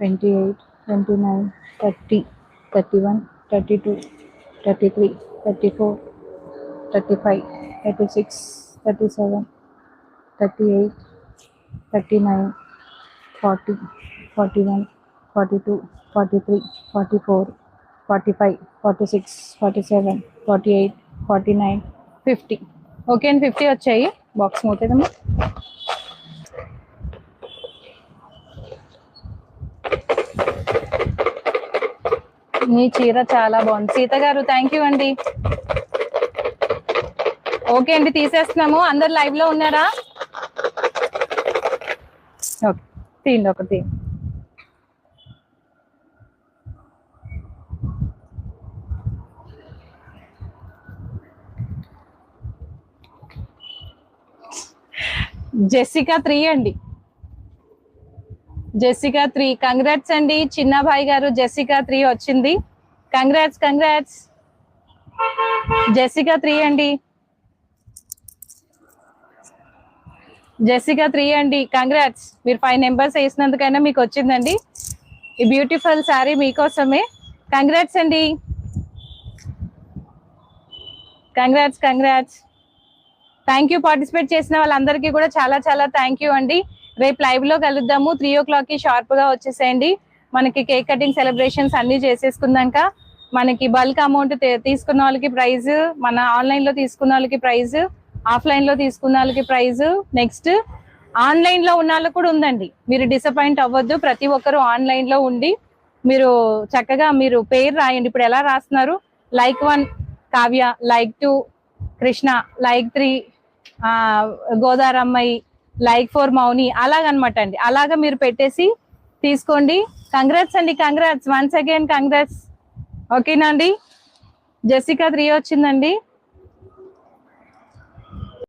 Twenty eight twenty nine thirty thirty one thirty two thirty three thirty four thirty five thirty six thirty seven thirty eight thirty nine forty forty one forty two forty three forty four forty five forty six forty seven forty eight forty nine fifty okay అండి fifty వచ్చాయి. Box అవుతుందమ్మా మీ చీర చాలా బాగుంది. సీత గారు thank you అండి. Okay అండి తీసేస్తున్నాము. అందరు లైవ్లో ఉన్నారా? ఓకే తీయండి ఒకటి జెస్సికా త్రీ అండి. జెస్సికా త్రీ కంగ్రాట్స్ అండి. చిన్న భాయ్ గారు జెస్సికా త్రీ వచ్చింది. కంగ్రాట్స్ కంగ్రాట్స్ జెసికా త్రీ అండి జెసికా త్రీ అండి కంగ్రాట్స్ మీరు ఫైవ్ నెంబర్స్ వేసినందుకైనా మీకు వచ్చిందండి. ఈ బ్యూటిఫుల్ శారీ మీకోసమే. కంగ్రాట్స్ అండి. Congrats congrats thank you participate చేసిన వాళ్ళందరికీ కూడా చాలా చాలా థ్యాంక్ యూ అండి. రేపు లైవ్లో కలుద్దాము. త్రీ ఓ క్లాక్కి వచ్చేసేయండి. మనకి కేక్ కటింగ్ సెలబ్రేషన్స్ అన్ని చేసేసుకున్నాక మనకి బల్క్ అమౌంట్ తీసుకున్న వాళ్ళకి ప్రైజ్ మన ఆన్లైన్లో తీసుకున్న వాళ్ళకి ప్రైజ్ ఆఫ్లైన్లో తీసుకున్న వాళ్ళకి ప్రైజ్ నెక్స్ట్ ఆన్లైన్లో ఉన్న వాళ్ళకి కూడా ఉందండి. మీరు డిసప్పాయింట్ అవ్వద్దు ప్రతి ఒక్కరు ఆన్లైన్లో ఉండి మీరు చక్కగా మీరు పేరు రాయండి. ఇప్పుడు ఎలా రాస్తున్నారు? Like one Kavya like two Krishna like three గోదారమ్మాయి like four Mouni అలాగనమాట అండి. అలాగా మీరు పెట్టేసి తీసుకోండి. కంగ్రాట్స్ అండి కంగ్రాట్స్ వన్స్ అగైన్ కంగ్రాట్స్ ఓకేనా అండి జెసికా త్రీ వచ్చిందండి.